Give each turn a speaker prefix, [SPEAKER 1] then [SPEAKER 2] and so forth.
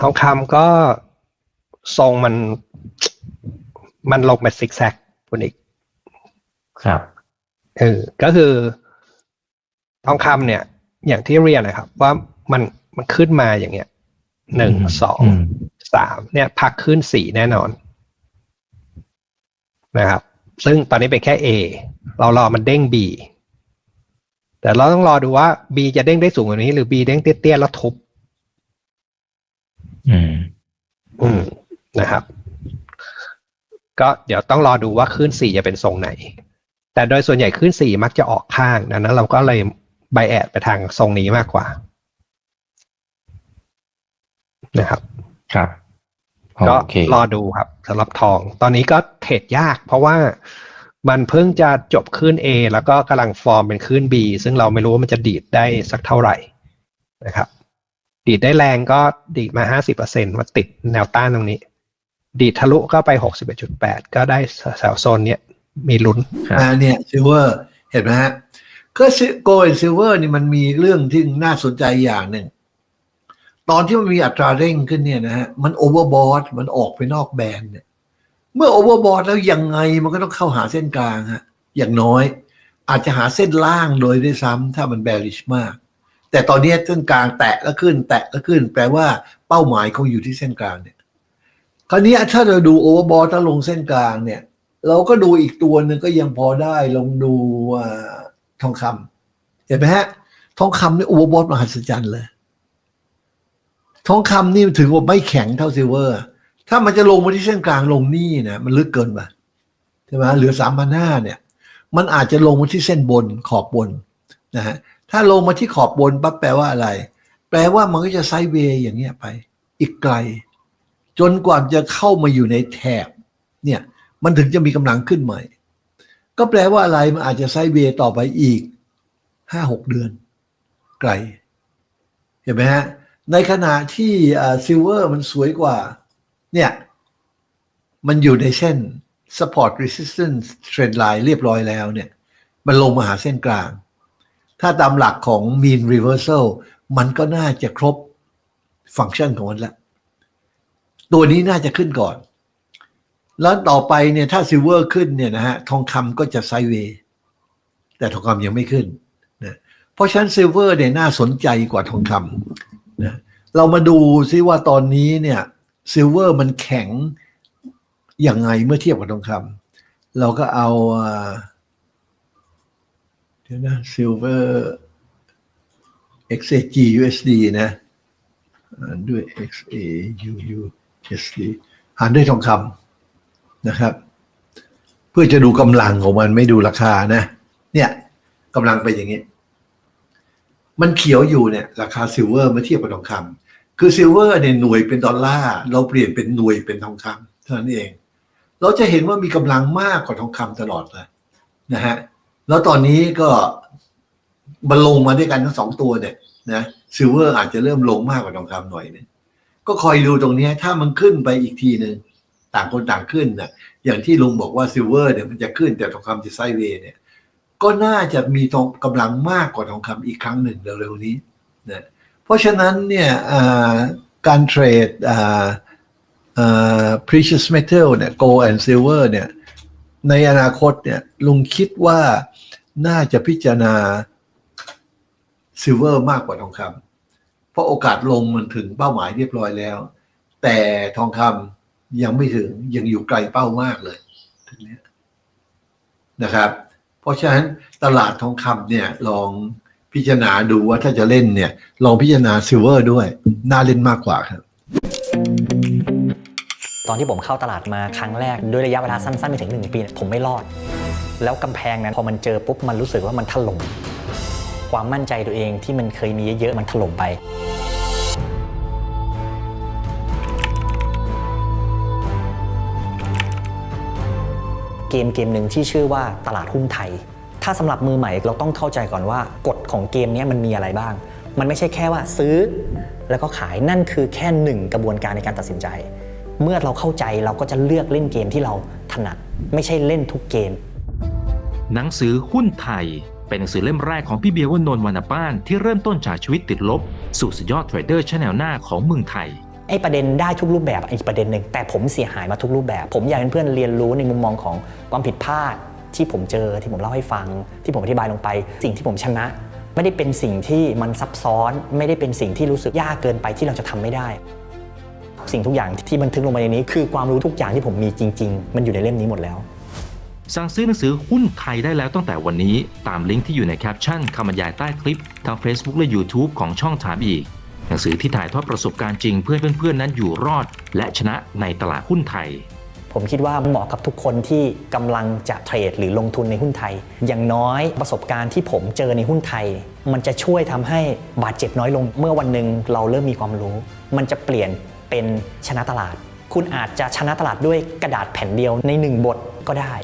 [SPEAKER 1] ทองคำก็ทรงมันมันลงเป็นซิกแซกคุณอีก
[SPEAKER 2] ครับ
[SPEAKER 1] เออก็คือ ทองคำเนี่ย อย่างที่เรียนนะครับ ว่ามันมันขึ้นมาอย่างเงี้ยหนึ่ง
[SPEAKER 2] อืม
[SPEAKER 1] สอง
[SPEAKER 2] อืม
[SPEAKER 1] สามเนี่ยพักขึ้นสี่แน่นอน นะครับ ซึ่งตอนนี้เป็นแค่ A เรารอมันเด้ง B แต่เราต้องรอดูว่า B จะเด้งได้สูงกว่านี้ หรือ B เด้งเตี้ยๆแล้วทุบ
[SPEAKER 2] อืม
[SPEAKER 1] อืมนะครับ ก็เดี๋ยวต้องรอดูว่าคลื่นสี่จะเป็นทรงไหน แต่โดยส่วนใหญ่คลื่นสี่มักจะออกข้างดังนั้นเราก็เลยไบแอดไปทางทรงนี้มากกว่า นะครับ
[SPEAKER 2] ครับ
[SPEAKER 1] ก็
[SPEAKER 2] โอเค
[SPEAKER 1] รอดูครับสำหรับทอง ตอนนี้ก็เทรดยาก เพราะว่ามันเพิ่งจะจบคลื่น A แล้วก็กำลังฟอร์มเป็นคลื่น B ซึ่งเราไม่รู้ว่ามันจะดีดได้สักเท่าไหร่นะครับ ดีดได้แรงก็ดีดมา 50%มาติดแนวต้านตรงนี้ ดีดทะลุก็ไป 61.8 ก็ได้แถวโซนเนี้ยมีลุ้น
[SPEAKER 2] ครับ
[SPEAKER 3] อ่าเนี่ยซิลเวอร์เห็นไหมฮะ ก็โกลด์ซิลเวอร์นี่มันมีเรื่องที่น่าสนใจอย่างหนึ่ง ตอนที่มันมีอัตราเร่งขึ้นเนี่ยนะฮะ มันโอเวอร์บอทมันออกไปนอกแบนด์เนี่ยเมื่อโอเวอร์บอทแล้วยังไงมันก็ต้องเข้าหาเส้นกลางฮะอย่างน้อย อาจจะหาเส้นล่างโดยด้วยซ้ำถ้ามันแบริชมาก แต่ตอนนี้เส้นกลางแตะแล้วขึ้น แตะแล้วขึ้น แปลว่าเป้าหมายเขาอยู่ที่เส้นกลางเนี่ย คราวนี้ถ้าเราดูโอเวอร์บอทถ้าลงเส้นกลางเนี่ย เราก็ดูอีกตัวหนึ่งก็ยังพอได้ลองดูอทองคำเห็นไหมฮะ ทองคำนี่โอเวอร์บอทมหัศจรรย์เลย ทองคำนี่ถือว่าไม่แข็งเท่าซิลเวอร์ ถ้ามันจะลงมาที่เส้นกลางลงนี่นะมันลึกเกินไปใช่ไหมเหลือสามพันห้าเนี่ย มันอาจจะลงมาที่เส้นบนขอบบนนะฮะ ถ้าลงมาที่ขอบบนปั๊บแปลว่าอะไร แปลว่ามันก็จะไซด์เวย์อย่างเงี้ยไป อีกไกล จนกว่าจะเข้ามาอยู่ในแถบ เนี่ย มันถึงจะมีกำลังขึ้นใหม่ ก็แปลว่าอะไรมันอาจจะไซด์เวย์ต่อไปอีกห้าหกเดือน ไกล เห็นไหมฮะ ในขณะที่ซิลเวอร์มันสวยกว่า เนี่ย มันอยู่ในเส้น support resistance trend line เรียบร้อยแล้วเนี่ย มันลงมาหาเส้นกลาง ถ้าตามหลักของ mean reversal มันก็น่าจะครบฟังก์ชันของมันแล้วตัวนี้น่าจะขึ้นก่อน แล้วต่อไปเนี่ยถ้าซิลเวอร์ขึ้นเนี่ยนะฮะทองคำก็จะไซเวย์แต่ทองคำยังไม่ขึ้นนะเพราะฉะนั้นซิลเวอร์เนี่ยน่าสนใจกว่าทองคำนะเรามาดูซิว่าตอนนี้เนี่ยซิลเวอร์มันแข็งยังไงเมื่อเทียบกับทองคำเราก็เอา เดี๋ยวนะซิลเวอร์ XAG USD นะอ่านด้วย XAUUSD หารด้วยทองคำนะครับ เพื่อจะดูกำลังของมันไม่ดูราคานะ เนี่ยกำลังเป็นอย่างนี้ มันเขียวอยู่เนี่ย ราคาซิลเวอร์เมื่อเทียบกับทองคำคือซิลเวอร์เนี่ยหน่วยเป็นดอลลาร์เราเปลี่ยนเป็นหน่วยเป็นทองคำเท่านั้นเอง เราจะเห็นว่ามีกำลังมากกว่าทองคำตลอดเลยนะฮะ แล้วตอนนี้ก็มันลงมาด้วยกันทั้งสองตัวเนี่ยนะซิลเวอร์อาจจะเริ่มลงมากกว่าทองคำหน่อยเนึงก็คอยดูตรงนี้ถ้ามันขึ้นไปอีกทีหนึ่งต่างคนต่างขึ้นนะอย่างที่ลุงบอกว่าซิลเวอร์เนี่ยมันจะขึ้นแต่ทองคำจะไซด์เวย์เนี่ย ก็น่าจะมีทองกำลังมากกว่าทองคำอีกครั้งหนึ่งเร็วๆนี้นะเพราะฉะนั้นเนี่ยการเทรด precious metal เนี่ย gold and silver เนี่ย ในอนาคตเนี่ยลุงคิดว่าน่าจะพิจารณาซิลเวอร์มากกว่าทองคำเพราะโอกาสลงมันถึงเป้าหมายเรียบร้อยแล้ว แต่ทองคำยังไม่ถึงยังอยู่ไกลเป้ามากเลยถึงเนี้ยนะครับ เพราะฉะนั้นตลาดทองคำเนี่ยลองพิจารณาดูว่าถ้าจะเล่นเนี่ย ลองพิจารณาซิลเวอร์ด้วย น่าเล่นมากกว่าครับ
[SPEAKER 4] ตอนที่ผมเข้าตลาดมาครั้งแรกด้วยระยะเวลาสั้นๆไม่ถึง 1 ปีเนี่ยผมไม่รอด แล้วกำแพงนั้นพอมันเจอปุ๊บมันรู้สึกว่ามันถล่มความมั่นใจตัวเองที่มันเคยมีเยอะๆมันถล่มไปเกมเกมหนึ่งที่ชื่อว่าตลาดหุ้นไทย ถ้าสำหรับมือใหม่เราต้องเข้าใจก่อนว่ากฎของเกมนี้มันมีอะไรบ้าง มันไม่ใช่แค่ว่าซื้อ แล้วก็ขายนั่นคือแค่หนึ่งกระบวนการในการตัดสินใจ เมื่อเราเข้าใจเราก็จะเลือกเล่นเกมที่เราถนัด ไม่ใช่เล่นทุกเกม
[SPEAKER 5] หนังสือหุ้นไทย เป็นหนังสือเล่มแรกของพี่เบียร์วานนท์วรรณป้านที่เริ่มต้นจากชีวิตติดลบ สู่สุดยอดเทรดเดอร์ชั้นแนวหน้าของเมืองไทย
[SPEAKER 4] ไอ้ประเด็นได้ทุกรูปแบบอีกประเด็นหนึ่งแต่ผมเสียหายมาทุกรูปแบบ ผมอยากให้เพื่อนเรียนรู้ในมุมมองของความผิดพลาดที่ผมเจอที่ผมเล่าให้ฟัง ที่ผมอธิบายลงไป สิ่งที่ผมชนะ ไม่ได้เป็นสิ่งที่มันซับซ้อน ไม่ได้เป็นสิ่งที่รู้สึกยากเกินไปที่เราจะทำไม่ได้ สิ่งทุกอย่างที่บันทึกลงไปในนี้ คือความรู้ทุกอย่างที่ผมมีจริง ๆ มันอยู่ในเล่มนี้หมดแล้ว
[SPEAKER 5] สั่งซื้อหนังสือหุ้นไทยได้แล้วตั้งแต่วันนี้ ตามลิงก์ที่อยู่ในแคปชั่นคำบรรยายใต้คลิปทาง Facebook และ YouTube ของช่องถามอีก หนังสือที่ถ่ายทอดประสบการณ์จริงเพื่อให้เพื่อนๆนั้นอยู่รอด และชนะในตลาดหุ้นไทย
[SPEAKER 4] ผมคิดว่าเหมาะกับทุกคนที่กำลังจะเทรดหรือลงทุนในหุ้นไทย อย่างน้อยประสบการณ์ที่ผมเจอในหุ้นไทย มันจะช่วยทำให้บาดเจ็บน้อยลง เมื่อวันหนึ่งเราเริ่มมีความรู้ มันจะเปลี่ยน เป็นชนะตลาด คุณอาจจะชนะตลาดด้วยกระดาษแผ่นเดียวในหนึ่งบทก็ได้